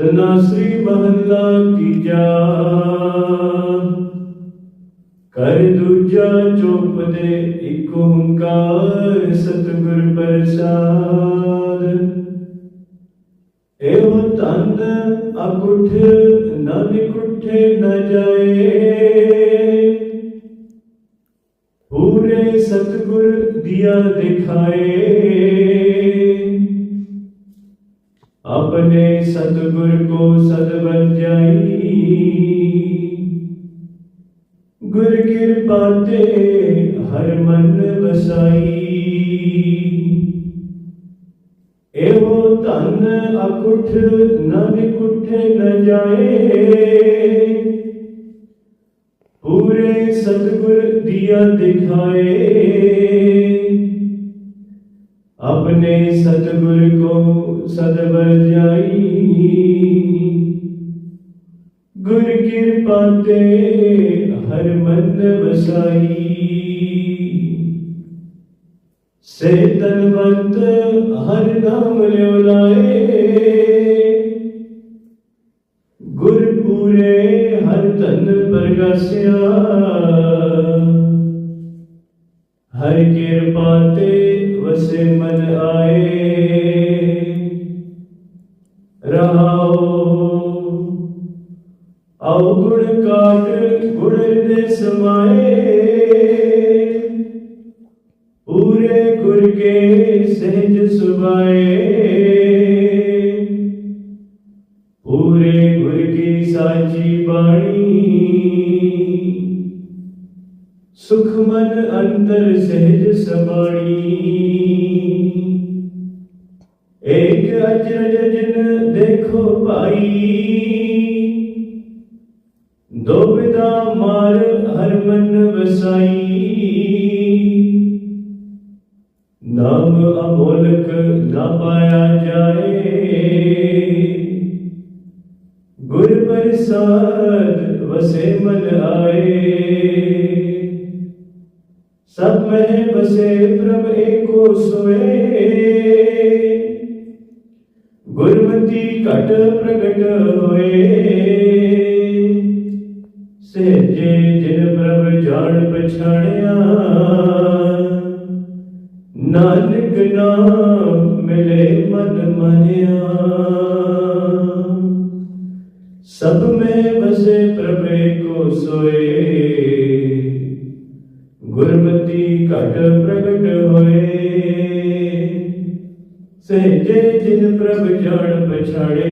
ਤਨਾ ਸ੍ਰੀ ਮਹੱਲਾ ਤੀਜਾ ਕਰ ਦੂਜਾ ਚੁੱਪ ਦੇ ਇੱਕ ਓੰਕਾਰ ਸਤਿਗੁਰ ਪ੍ਰਸਾਦ। ਇਹੋ ਤਨ ਅਕੁਠ ਨ ਵਿਕੁਠੇ ਨ ਜਾਏ। ਪੂਰੇ ਸਤਿਗੁਰ ਦਿਆ ਦਿਖਾਏ। ਆਪਣੇ ਸਤਿਗੁਰ ਕੋ ਸਦ ਬਨ ਜਾਈ। ਗੁਰ ਕਿਰਪਾ ਤੇ ਹਰ ਮਨ ਵਸਾਈ। ਇਹੋ ਧਨ ਅਕੁਠ ਨ ਵਿਕੁਠੇ ਨ ਜਾਏ। ਪੂਰੇ ਸਤਿਗੁਰ ਦਿਆ ਦਿਖਾਏ। अपने सतगुर को सदबर जाई गुर कृपा ते हर मन वसाई से तनवंत हर नाम लियो ਕਿਰਪਾ ਤੇ ਵਸੇ ਮਨ ਆਏ। ਰਹਾਓ ਆਉ ਗੁਣ ਕਾਟ, ਗੁਣ ਦੇ ਸਮਾਏ। ਪੂਰੇ ਗੁਰ ਕੇ ਸਹਿਜ ਸੁਭਾਏ। ਪੂਰੇ ਗੁਰ ਕੀ ਸਾਚੀ ਬਾਣੀ ਸੁਖ ਮਨ ਅੰਤਰ ਸਹਿਜ ਸਮਾਣੀ। ਏਕ ਅਚਰਜ ਜਿਨ ਦੇਖੋ ਭਾਈ। ਦੁਬਿਧਾ ਮਾਰ ਹਰ ਮਨ ਵਸਾਈ। ਨਾਮ ਅਮੋਲਕ ਨਾ ਪਾਇਆ ਜਾਏ। ਗੁਰ ਪ੍ਰਸਾਦ ਵਸੇ ਮਨ ਆਏ। ਸਭ ਮਹਿ ਬਸੇ ਪ੍ਰਭ ਏਕੋ ਸੋਏ। ਗੁਰਮਤੀ ਘਟ ਪ੍ਰਗਟ ਹੋਏ। ਸਹਿਜੇ ਜਿਨ ਪ੍ਰਭ ਜਾਣ ਪਛਾਣਿਆ। ਨਾਨਕ ਨਾਮ ਮਿਲੇ ਮਨ ਮਨਿਆ। ਸਭ ਮੈਂ ਬਸੇ ਪ੍ਰਭੇ ਕੋ ਸੋਏ। ਗੁਰਮਤੀ ਘਟ ਪ੍ਰਗਟ ਹੋਏ। ਸਹਿਜੇ ਜਿਨ ਪ੍ਰਭ ਜਾਣ ਪਛਾੜੇ